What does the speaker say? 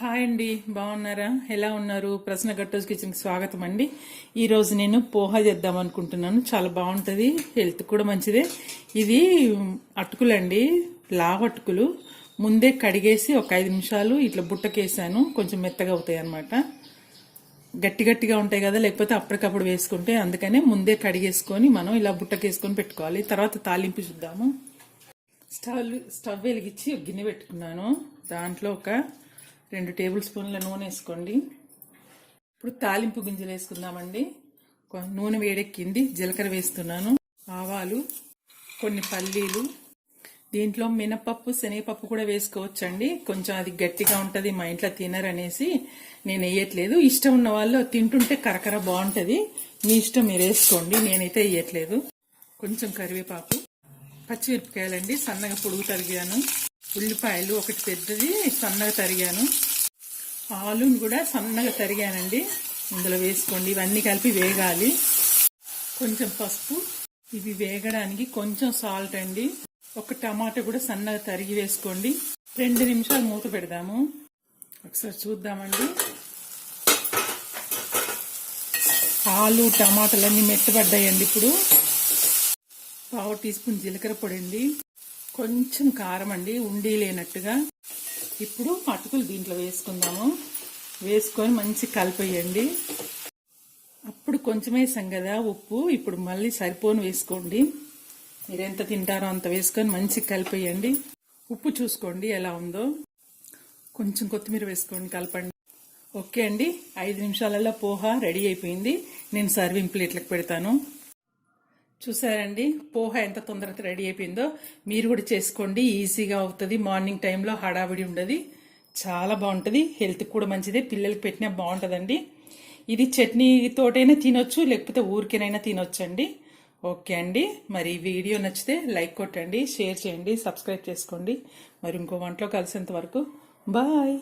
Hi అండి బాగున్నారా? ఎలా ఉన్నారు? ప్రశ్న గట్టోస్ కిచెన్కి స్వాగతం అండి. ఈరోజు నేను పోహా చేద్దాం అనుకుంటున్నాను. చాలా బాగుంటుంది హెల్త్ కూడా మంచిదే. ఇది అటుకులండి లావ్ అటుకులు. ముందే కడిగేసి ఒక ఐదు నిమిషాలు ఇట్లా బుట్టకేసాను. కొంచెం మెత్తగా అవుతాయి అనమాట గట్టి గట్టిగా ఉంటాయి కదా లేకపోతే అప్పటికప్పుడు వేసుకుంటే అందుకనే ముందే కడిగేసుకొని మనం ఇలా బుట్టకేసుకొని పెట్టుకోవాలి. తర్వాత తాలింపు చూద్దాము. స్టవ్ స్టవ్ వెలిగించి గిన్నె పెట్టుకున్నాను. దాంట్లో ఒక రెండు టేబుల్ స్పూన్ల నూనె వేసుకోండి. ఇప్పుడు తాలింపు గింజలు వేసుకుందామండి. నూనె వేడెక్కింది జీలకర్ర వేస్తున్నాను ఆవాలు కొన్ని పల్లీలు. దీంట్లో మినపప్పు శనగపప్పు కూడా వేసుకోవచ్చండి. కొంచెం అది గట్టిగా ఉంటుంది మా ఇంట్లో తినరనేసి నేను వేయట్లేదు. ఇష్టం ఉన్న వాళ్ళు తింటుంటే కరకర బాగుంటుంది. మీ ఇష్టం మీరు వేసుకోండి నేనైతే వేయట్లేదు. కొంచెం కరివేపాకు పచ్చిమిరపకాయలండి సన్నగా పొడుగు తరిగాను. ఉల్లిపాయలు ఒకటి పెద్దది సన్నగా తరిగాను. ఆలుని కూడా సన్నగా తరిగానండి. ఇందులో వేసుకోండి. ఇవన్నీ కలిపి వేగాలి. కొంచెం పసుపు. ఇవి వేగడానికి కొంచెం సాల్ట్ అండి. ఒక టమాటా కూడా సన్నగా తరిగి వేసుకోండి. రెండు నిమిషాలు మూత పెడదాము. ఒకసారి చూద్దామండి. ఆలు టమాటాలన్నీ మెత్తబడ్డాయండి ఇప్పుడు. పావు టీ స్పూన్ జీలకర్ర పొడి అండి. కొంచెం కారం అండి ఉండి లేనట్టుగా. ఇప్పుడు అటుకులు దీంట్లో వేసుకుందాము. వేసుకొని మంచి కలిపేయండి. అప్పుడు కొంచెం వేసాం కదా ఉప్పు ఇప్పుడు మళ్ళీ సరిపోను వేసుకోండి. మీరు ఎంత తింటారో అంత వేసుకొని మంచి కలిపేయండి. ఉప్పు చూసుకోండి ఎలా ఉందో. కొంచెం కొత్తిమీర వేసుకోండి కలపండి. ఓకే అండి ఐదు నిమిషాలలో పోహా రెడీ అయిపోయింది. నేను సర్వింగ్ ప్లేట్లకు పెడతాను. చూసారండి? పోహ ఎంత తొందరగా రెడీ అయిపోయిందో. మీరు కూడా చేసుకోండి. ఈజీగా అవుతుంది. మార్నింగ్ టైంలో హడావిడి ఉండదు. చాలా బాగుంటుంది. హెల్త్ కూడా మంచిదే. పిల్లలకి పెట్టినా బాగుంటుందండి. ఇది చట్నీతోటైనా తినొచ్చు లేకపోతే ఊరికేనైనా తినొచ్చండి. ఓకే అండి. మరి వీడియో నచ్చితే లైక్ కొట్టండి షేర్ చేయండి సబ్స్క్రైబ్ చేసుకోండి. మరి ఇంకో వంటలో కలిసేంత వరకు. బాయ్.